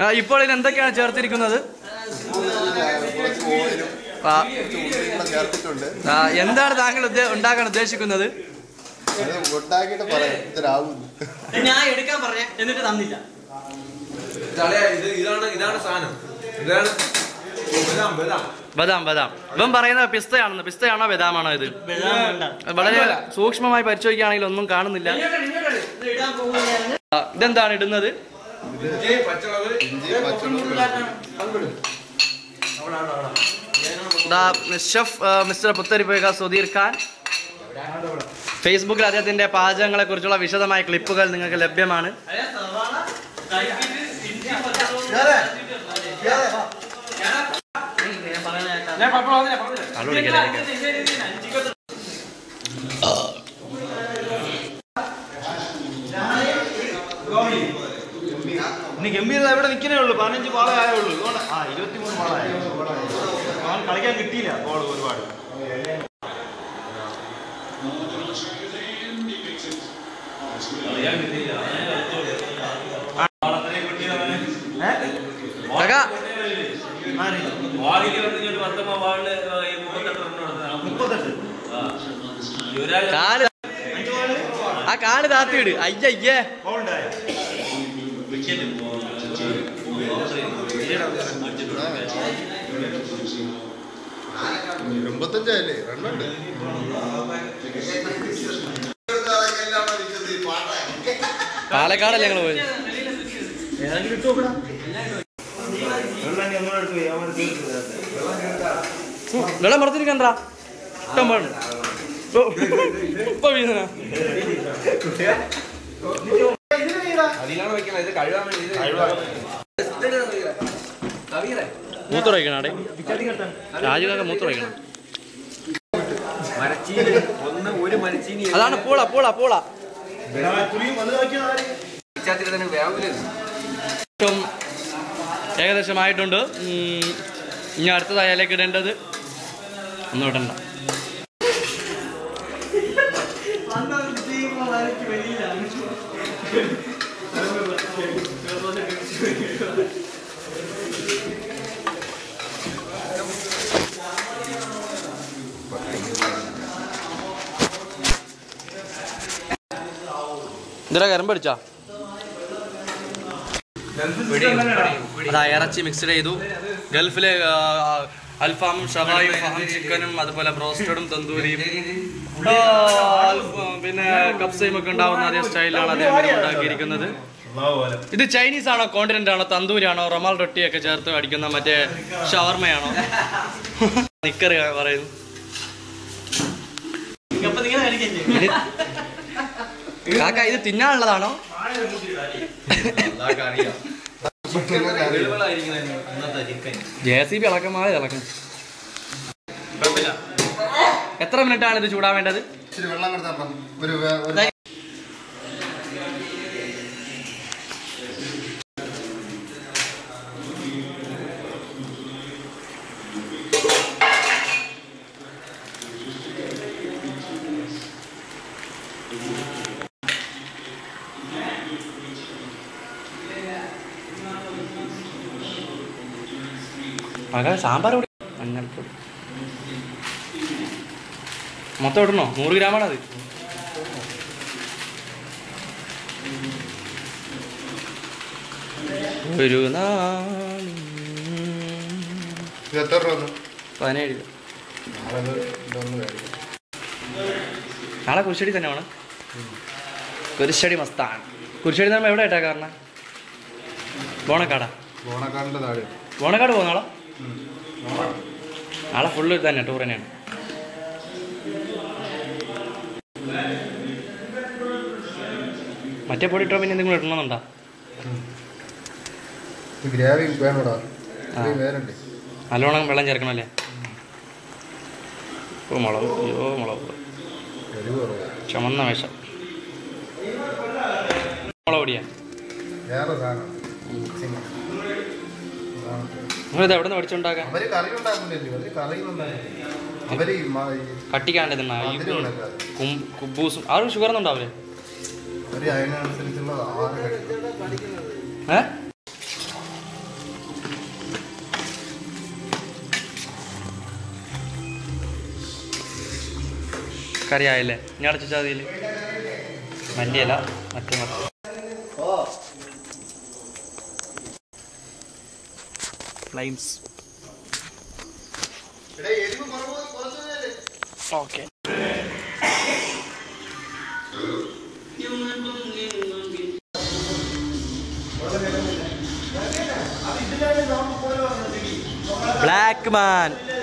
ആ, ഇപ്പോൾ ഇത് എന്തൊക്കെയാണ് ചേർത്തിരിക്കുന്നത്? എന്താണ് താങ്കൾ ഉണ്ടാക്കാൻ ഉദ്ദേശിക്കുന്നത്? ഞാൻ എടുക്കാൻ പറഞ്ഞ എന്നിട്ട് തന്നില്ല. ഇതാണ് ഇതാണ് സാധനം. ഇതാണ്. ബദാം ബദാം. ഇവൻ പറയുന്നത് പിസ്തയാണെന്ന്. പിസ്തയാണോ ബദാമാണോ ഇത്? വളരെ സൂക്ഷ്മമായി പരിശോധിക്കുകയാണെങ്കിൽ ഒന്നും കാണുന്നില്ല. ഇതെന്താണ് ഇടുന്നത്? ഷെഫ് മിസ്റ്റർ പുത്തരിപ്പേക സുധീർ ഖാൻ. ഫേസ്ബുക്കിൽ അദ്ദേഹത്തിന്റെ പാചകങ്ങളെ കുറിച്ചുള്ള വിശദമായ ക്ലിപ്പുകൾ നിങ്ങൾക്ക് ലഭ്യമാണ്. ഇനി ഗംഭീരത ഇവിടെ നിൽക്കുന്നേ ഉള്ളൂ പതിനഞ്ച് പാളേ ആയേ ഉള്ളൂ ഇതുകൊണ്ട് ആ ഇരുപത്തിമൂന്ന് പാളായി അവൻ കളിക്കാൻ കിട്ടിയില്ല ബോൾ ഒരുപാട് കാക്കാ, മുപ്പത്തെട്ട് കാൽ. ആ കാൽ താത്തിയിട്. അയ്യയ്യേ. എൺപത്തഞ്ചായല്ലേ? റണ്ണുണ്ട് പാലക്കാടല്ലേ ഞങ്ങൾ പോയത്? ഏതെങ്കിലും ഇട്ട് നോക്കടാ. വെള്ളം അവൻ വെള്ളം പുറത്തിരിക്കണ്ടാ ഇഷ്ടം ഓ, ഇപ്പൊ വീഴുന്നതാ. അതിലാണ് വെക്കുന്നത്. ഇത് കഴുകാൻ വേണ്ടി ഇത് മൂത്രമൊഴിക്കണം അവിടെ? രാജുകാക്ക മരച്ചീനി അതാണ് പോളാ പോളാ പോളാ. ഏകദേശമായിട്ടുണ്ട്. ഇനി അടുത്തതായാലേക്ക് ഇടേണ്ടത് ഒന്നും ഇടണ്ട. ഇതിലെ കരമ്പ് അടിച്ചാ അതാ ഇറച്ചി മിക്സ്ഡ് ചെയ്തു. ഗൾഫിലെ അൽഫാമും ഷവായും ഫഹം ചിക്കനും അതുപോലെ ബ്രോസ്റ്റഡും തന്തൂരിയും. പിന്നെ കപ്സയും ഒക്കെ ഉണ്ടാവുന്ന അതേ സ്റ്റൈലിലാണ് അദ്ദേഹം ഇത് ഉണ്ടാക്കിയിരിക്കുന്നത്. ഇത് ചൈനീസ് ആണോ കോണ്ടിനെന്റ് ആണോ തന്തൂരാണോ റൊമാൽ റൊട്ടിയൊക്കെ ചേർത്ത് അടിക്കുന്ന മറ്റേ ഷവർമയാണോ? നിക്കർ പറയുന്നു. കാക്ക ഇത് തിന്നാനുള്ളതാണോ? ജെ സി ബി ഇളക്കമാതെ ഇളക്കം. എത്ര മിനിറ്റാണ് ഇത് ചൂടാവേണ്ടത്? വെള്ളം മകൻ സാമ്പാർ കൂടി. മഞ്ഞൾപ്പൊടി മൊത്തം ഇടണോ? നൂറ് ഗ്രാമാണ് അത്? ഒരു പതിനേഴ്. നാളെ കുരിശടി തന്നെ വേണം. കുരിശടി മസ്താണ്. കുരിശടി നമ്മൾ എവിടെ ആയിട്ടാ കാരണം? ബോണക്കാടാ. ബോണക്കാടിന്റെ താഴെ. ബോണക്കാട് പോകും നാളെ ഫുള്ള് തന്നെ ടൂർ തന്നെയാണ്. മറ്റേ പൊടി ഇട്ടോ പിന്നെ എന്തെങ്കിലും ഇടണമെന്നുണ്ടോ? ഗ്രാവി വേണോടാ. നല്ലോണം വെള്ളം ചേർക്കണമല്ലേ? ഓ മുളക്. അയ്യോ മുളക് ചുമന്ന വേഷം. മുളക് പൊടിയാ? വേറെ സാധനം. നിങ്ങളിത് എവിടെ നിന്ന് പഠിച്ചുണ്ടാക്കാൻ? കറി കറി കുബൂസും ആ ഒരു ഷുഗർ ഒന്നും ഉണ്ടാവില്ലേ? കറിയായല്ലേ? ഞാൻ അടച്ചു മല്ലിയല്ല മറ്റേ മറ്റേ flames. Fuck it. Black man.